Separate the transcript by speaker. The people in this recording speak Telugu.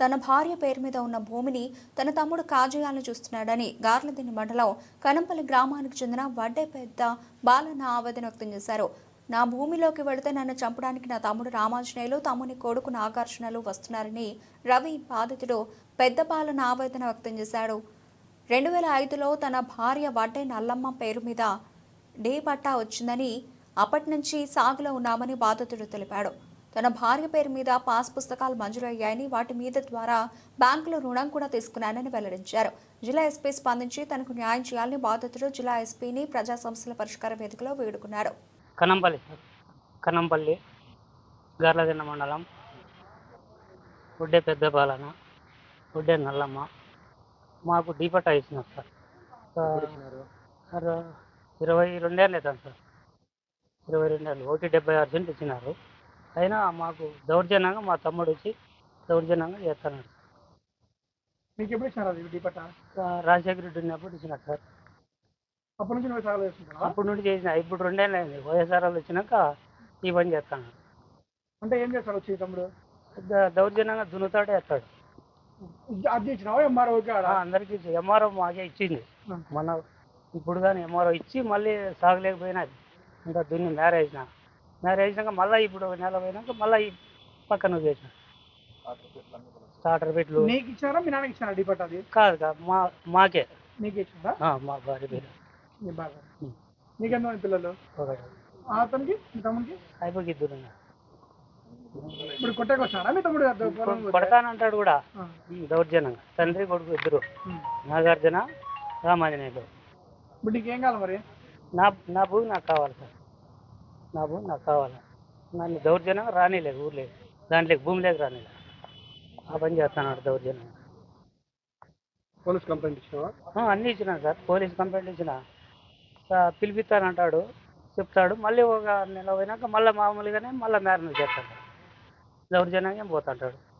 Speaker 1: తన భార్య పేరు మీద ఉన్న భూమిని తన తమ్ముడు కాజేయాలని చూస్తున్నాడని గార్లదిని మండలం కనంపల్లి గ్రామానికి చెందిన వడ్డే పెద్ద బాలన్న ఆవేదన వ్యక్తం చేశారు. నా భూమిలోకి వెళితే నన్ను చంపడానికి నా తమ్ముడు రామాంజనేయులు తమ్ముని కొడుకు నాగార్జునలు వస్తున్నారని రవి బాధితుడు పెద్ద బాలన్న ఆవేదన వ్యక్తం చేశాడు. రెండు వేల ఐదులో తన భార్య వడ్డే నల్లమ్మ పేరు మీద డే పట్టా వచ్చిందని అప్పటి నుంచి సాగులో ఉన్నామని బాధితుడు తెలిపాడు. తన భార్య పేరు మీద పాస్ పుస్తకాలు మంజూరయ్యాయని వాటి మీద ద్వారా బ్యాంకులో రుణం కూడా తీసుకున్నానని వెల్లడించారు. జిల్లా ఎస్పీ స్పందించి తనకు న్యాయం చేయాలని బాధితుడు జిల్లా ఎస్పీని ప్రజా సమస్యల పరిష్కార వేదికలో వేడుకున్నారు.
Speaker 2: కనంపల్లి సార్. కనంపల్లి గార్లదిన్న మండలం. ఉడ్డే పెద్ద బాలన గుడ్డే నల్లమ్మ. మాకు డీపట్టా ఇచ్చినారు సార్. ఇరవై రెండేళ్ళు అవుతాను సార్. ఇరవై రెండేళ్ళు. ఒకటి డెబ్బై ఆరు సెంట్ ఇచ్చినారు. అయినా మాకు దౌర్జన్యంగా మా తమ్ముడు వచ్చి దౌర్జన్యంగా చేస్తున్నాడు
Speaker 3: మీకు ఎప్పుడు ఇచ్చినారు అది డ్యూ పట్టా?
Speaker 2: సార్ రాజశేఖర రెడ్డి ఉన్నప్పుడు ఇచ్చినారు సార్.
Speaker 3: అప్పటి నుంచి నువ్వు చేస్తున్నావా
Speaker 2: అప్పటి నుండి చేసిన ఇప్పుడు రెండేళ్ళు అయింది. వైఎస్ఆర్ వాళ్ళు వచ్చినాక ఈ పని చేస్తున్నాడు
Speaker 3: అంటే ఏం చేస్తాడు వచ్చి తమ్ముడు?
Speaker 2: దౌర్జన్యంగా దున్నుతాడే వేస్తాడు.
Speaker 3: ఇది అద్దె ఇచ్చినావా ఎంఆర్ఓకి
Speaker 2: అందరికీ ఇచ్చి ఎంఆర్ఓ మాకే ఇచ్చింది. మన ఇప్పుడు కానీ ఎంఆర్ఓ ఇచ్చి మళ్ళీ సాగలేకపోయినది ఇంకా దున్ని మ్యారేజ్ మ్యారేజ్ అయినాక మళ్ళీ ఇప్పుడు ఒక నెల పోయినాక మళ్ళీ ఈ పక్కన చేసిన స్టార్టర్ పెట్లు
Speaker 3: నీకు ఇచ్చారా? మీ నాన్నకి ఇచ్చినారా డ్యూ పట్టా అది?
Speaker 2: కాదు కాదు మా మాకే.
Speaker 3: నీకు ఇచ్చిందా?
Speaker 2: ఆ, మా భార్య పేరు.
Speaker 3: నీ
Speaker 2: ఉం.
Speaker 3: నీకెంతమంది పిల్లలు?
Speaker 2: ఒకటి
Speaker 3: ఆ అతనికి? మీ తమ్ముడికి
Speaker 2: అయిపోయి ఇద్దరు
Speaker 3: ఇప్పుడు కొట్టకు వచ్చాడా మీ తమ్ముడు?
Speaker 2: కొడతానంటాడు కూడా. దౌర్జన్యంగా. తండ్రి కొడుకు ఇద్దరు. నాగార్జున రామాంజనేయులు.
Speaker 3: ఇప్పుడు నీకేం కావాలి మరి?
Speaker 2: నా నా భూమి నాకు కావాలి సార్. నా భూమి నాకు కావాలి. నన్ను దౌర్జన్యంగా రానిలేదు ఊర్లే. దాంట్లోకి భూమిలోకి రానిలేదు. ఆ పని చేస్తున్నాడు దౌర్జన్యం.
Speaker 3: పోలీస్ కంప్లైంట్ ఇచ్చినావా?
Speaker 2: ఆ, అన్నీ ఇచ్చిన సార్. పోలీస్ కంప్లైంట్ ఇచ్చిన. పిలిపిస్తానంటాడు. చెప్తాడు. మళ్ళీ ఒక నెల పోయినాక మళ్ళీ మామూలుగానే మళ్ళీ మ్యారేజ్ చేస్తాడు. దౌర్జన్యంగా పోతుంటాడు.